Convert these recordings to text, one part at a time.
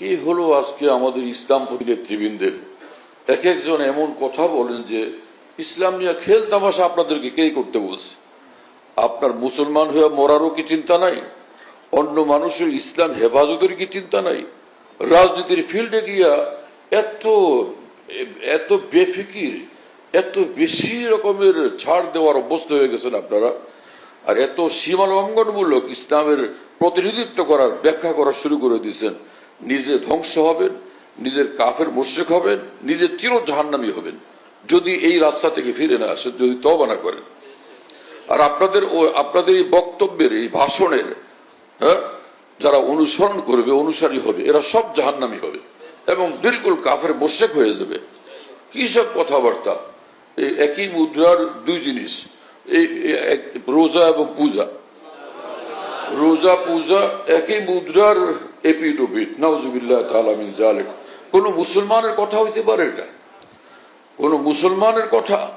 কি হলো আজকে আমাদের ইসলামপন্থী নেতৃবৃন্দের? এক একজন এমন কথা বলেন যে, ইসলাম নিয়ে খেল তামাশা আপনাদেরকে কে করতে বলছে? আপনার মুসলমান হয়ে মরারও কি চিন্তা নাই? অন্য মানুষের ইসলাম হেফাজতের কি চিন্তা নাই? রাজনীতির ফিল্ডে গিয়া এত এত বেফিকির, এত বেশি রকমের ছাড় দেওয়ার অভ্যস্ত হয়ে গেছেন আপনারা। আর এত সীমা লঙ্ঘনমূলক ইসলামের প্রতিনিধিত্ব করার, ব্যাখ্যা করা শুরু করে দিয়েছেন। নিজে ধ্বংস হবেন, নিজের কাফের মোশেক হবেন নিজের চির জাহান্নামি হবেন। যদি এই রাস্তা থেকে ফিরে না আসেন, যদি তবা না করেন। আর আপনাদের আপনাদের এই বক্তব্যের, এই ভাষণের হ্যাঁ যারা অনুসরণ করবে, অনুসারী হবে, এরা সব জাহান্নামি হবে এবং বিলকুল কাফের মোশেক হয়ে যাবে। কি সব কথাবার্তা? এই একই মুদ্রার দুই জিনিস, এই রোজা এবং পূজা। রোজা, পূজা একই মুদ্রার এপিট ওপিট নাউজুবিল্লাহ তালামিন জালেক কোন মুসলমানের কথা হইতে পারে এটা। কোন মুসলমানের কথা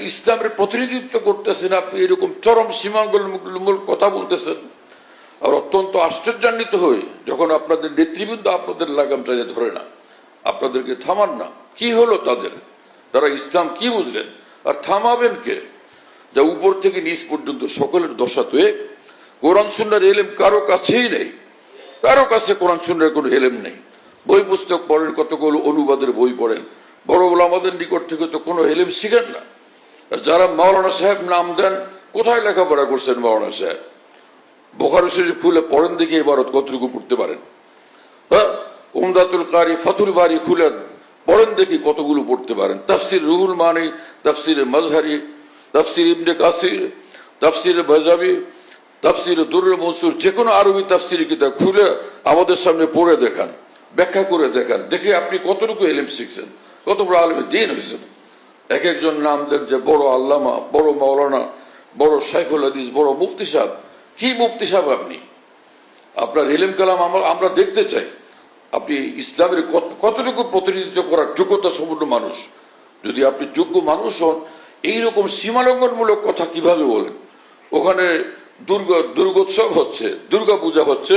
ইসলামের প্রতিনিধিত্ব করতেছেন আপনি, এরকম চরম সীমাঙ্গলমূলক কথা বলতেছেন। আর অত্যন্ত আশ্চর্যান্বিত হয়ে যখন আপনাদের নেতৃবৃন্দ আপনাদের লাগাম টানে ধরে না। আপনাদেরকে থামান না। কি হলো তাদের? তারা ইসলাম কি বুঝলেন? আর থামাবেন কে? যা উপর থেকে নিচ পর্যন্ত সকলের দশা তো এক। কোরআন, সুন্নার এলেম কারও কাছেই নেই। কারও কাছে কোরআন সুন্নার কোনো এলেম নেই। বই পুস্তক পড়েন, কতগুলো অনুবাদের বই পড়েন। বড় বড় আমাদের নিকট থেকে তো কোনো এলেম শিখেন না। আর যারা মাওলানা সাহেব নাম দেন, কোথায় লেখাপড়া করছেন মাওলানা সাহেব? বোখারি শরীফ খুলে পড়েন দেখে এবারত কতটুকু পড়তে পারেন। হ্যাঁ উমদাতুল কারি ফাতুল বাড়ি খুলে পড়েন দেখি কতগুলো পড়তে পারেন। তাফসির রুহুল মানি, তাফসির মজহারি তাফসির ইবনে কাসির, তাফসির বাজাবি তাফসির দুর্র মনসুর যে কোনো আরবি তাফসির কিতাব খুলে আমাদের সামনে পড়ে দেখান, ব্যাখ্যা করে দেখান। দেখে আপনি কতটুকু এলিম শিখছেন, কত বড় আলমে দিন হয়েছেন এক একজন নাম দেন যে বড় আল্লামা, বড় মাওলানা, বড় শাইখুল হাদিস, বড় মুফতি সাহেব। কি মুফতি সাহেব আপনি? আপনার এলেম কালাম আমরা দেখতে চাই। আপনি ইসলামের কতটুকু প্রতিনিধিত্ব করার যোগ্যতা সম্পূর্ণ মানুষ? যদি আপনি যোগ্য মানুষ হন, এইরকম সীমালঙ্ঘনমূলক কথা কীভাবে বলেন? ওখানে দুর্গা, দুর্গোৎসব হচ্ছে, দুর্গা পূজা হচ্ছে,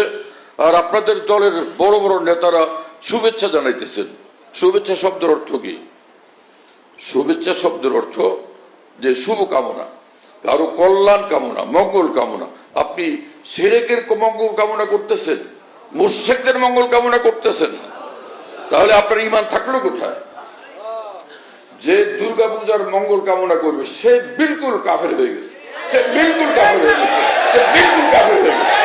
আর আপনাদের দলের বড় বড় নেতারা শুভেচ্ছা জানাইতেছেন। শুভেচ্ছা শব্দের অর্থ কি? শুভেচ্ছা শব্দের অর্থ যে শুভ কামনা, কারও কল্যাণ কামনা, মঙ্গল কামনা। আপনি সেরেকের মঙ্গল কামনা করতেছেন, মুর্শেকদের মঙ্গল কামনা করতেছেন, তাহলে আপনার ইমান থাকল কোথায়? যে দুর্গা পূজার মঙ্গল কামনা করবে, সে বিলকুল কাফের হয়ে গেছে। সে বিলকুল কাপড় হয়ে গেছে সে বিলকুল কাপড় হয়ে গেছে।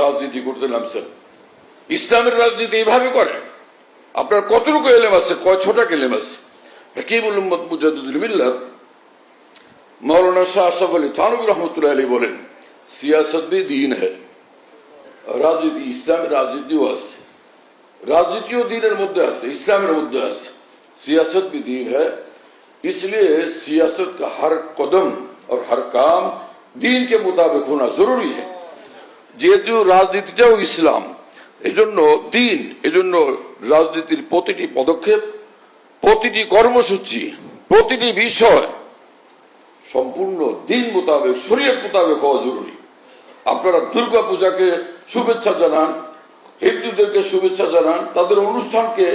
রাজনীতি করতে নামছেন। ইসলামের রাজনীতি এইভাবে করে আপনার কতটুকু এলেম আছে, কয় ছটা কেলেম আছে? হাকিমুল উম্মদ মুজাদুদ্দিন মিল্লা মৌলানা শাহ আশাফ আলী থানবী রহমতুল্লাহ আলী বলেন, সিয়াসত বি দিন হ্যাঁ রাজনীতি ইসলামের রাজনীতিও আছে রাজনীতিও দিনের মধ্যে আছে ইসলামের মধ্যে আছে सियासत भी दीन है इसलिए सियासत का हर कदम और हर काम दीन के मुताबिक होना जरूरी है যেহেতু রাজনীতিটাও ইসলাম এজন্য দিন এজন্য রাজনীতির প্রতিটি পদক্ষেপ প্রতিটি কর্মসূচি প্রতিটি বিষয় সম্পূর্ণ দিন মোতাবেক শরীয়ত মোতাবেক হওয়া জরুরি আপনারা দুর্গা পূজাকে শুভেচ্ছা জানান, হিন্দুদেরকে শুভেচ্ছা জানান, তাদের অনুষ্ঠানকে,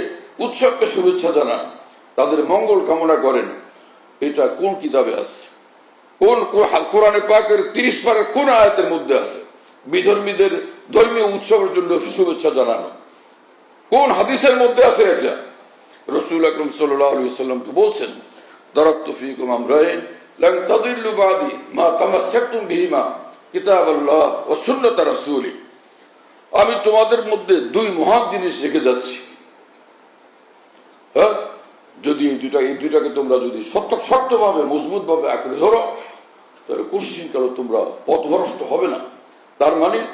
উৎসবকে শুভেচ্ছা জানান, তাদের মঙ্গল কামনা করেন। এটা কোন কিতাবে আছে? কোন কোরআনে পাকের তিরিশ পারের কোন আয়াতের মধ্যে আছে? বিধর্মীদের ধর্মীয় উৎসবের জন্য শুভেচ্ছা জানানো। কোন হাদিসের মধ্যে আছে এটা? রসুল আকরম সাল্লাম তো বলছেন দরক্ত ফিকুম তাদিল্লু বাদি মা তামাসসাকতুম বিহিমা। কিতাব আল্লাহ ও সুন্নত রাসূলি। আমি তোমাদের মধ্যে দুই মহান জিনিস রেখে যাচ্ছি। হ্যাঁ? যদি এই দুইটা এই দুইটাকে তোমরা যদি সত্য শক্তভাবে মজবুত ভাবে আঁকড়ে ধরো, তাহলে কুশ্চিন তোমরা পথভ্রষ্ট হবে না। তার মানে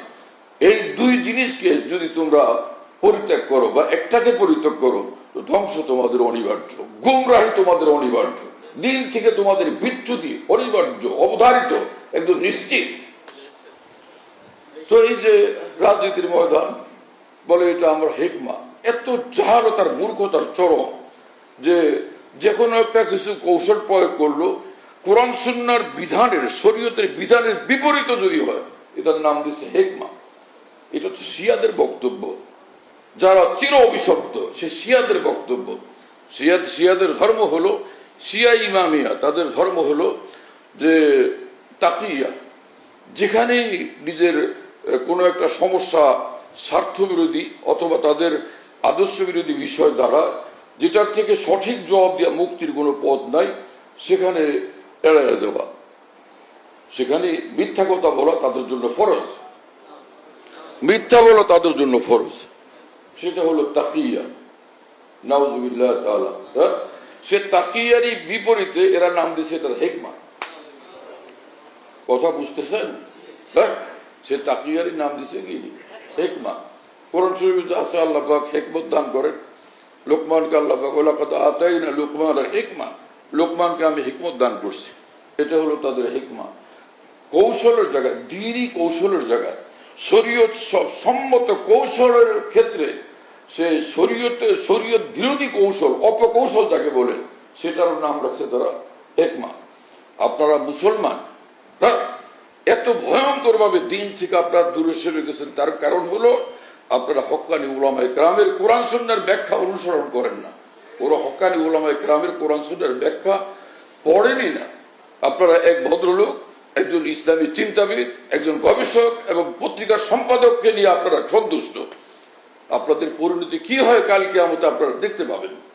এই দুই জিনিসকে যদি তোমরা পরিত্যাগ করো বা একটাকে পরিত্যাগ করো, তো ধ্বংস তোমাদের অনিবার্য, গুমরাহি তোমাদের অনিবার্য। দিন থেকে তোমাদের বিচ্যুতি অনিবার্য, অবধারিত, একদম নিশ্চিত। তো এই যে রাজনীতির ময়দান, বলে এটা আমরা হেকমা। এত জাহালতার মূর্খতার চরম যে যে কোনো একটা কিছু কৌশল প্রয়োগ করল, কোরআন সুন্নার বিধানের, শরীয়তের বিধানের বিপরীত যদি হয়, এটার নাম দিচ্ছে হেকমা। এটা তো শিয়াদের বক্তব্য। যারা চির অভিশপ্ত, সে শিয়াদের বক্তব্য। শিয়াদ শিয়াদের ধর্ম হলো শিয়া ইমামিয়া, তাদের ধর্ম হলো যে তাকিয়া। যেখানেই নিজের কোনো একটা সমস্যা স্বার্থ বিরোধী অথবা তাদের আদর্শ বিরোধী বিষয় দ্বারা, যেটার থেকে সঠিক জবাব দেওয়া মুক্তির কোনো পথ নাই, সেখানে এড়াইয়া দেওয়া। সেখানে মিথ্যা কথা বলা তাদের জন্য ফরজ। মিথ্যা বলা তাদের জন্য ফরজ। সেটা হলো তাকিয়া। নাউজুবিল্লাহ হ্যাঁ? সে তাকিয়ারই বিপরীতে এরা নাম দিয়েছে এটার হেকমা। কথা বুঝতেছেন? হ্যাঁ? সে তাকিয়ারই নাম দিছে কি? হেকমা। কোরআন শরীফে আছে আল্লাহ হেকমত দান করেন। লোকমানকে আল্লাহ ওলা কথা আতাই না লোকমান হেকমা। লোকমানকে আমি হিকমত দান করছি। এটা হলো তাদের হেকমা। কৌশলের জায়গায়, দিনই কৌশলের জায়গায়। শরীয়ত সম্মত কৌশলের ক্ষেত্রে সে শরীয়তে, শরীয়ত বিরোধী কৌশল, অপকৌশল যাকে বলে, সেটার নাম রাখছে তারা একমা আপনারা মুসলমান? এত ভয়ঙ্কর ভাবে দিন থেকে আপনারা দূরে সরে গেছেন। তার কারণ হলো, আপনারা হক্কানি উলামায় গ্রামের কোরআন সন্ন্যার ব্যাখ্যা অনুসরণ করেন না। ওরা হক্কানি উলামায় গ্রামের কোরআন সন্ন্যার ব্যাখ্যা পড়েনি না। আপনারা এক ভদ্রলোক, একজন ইসলামী চিন্তাবিদ, একজন গবেষক এবং পত্রিকার সম্পাদককে নিয়ে আপনারা সন্তুষ্ট। আপনাদের পরিণতি কি হয় কালকে আমাকে আপনারা দেখতে পাবেন।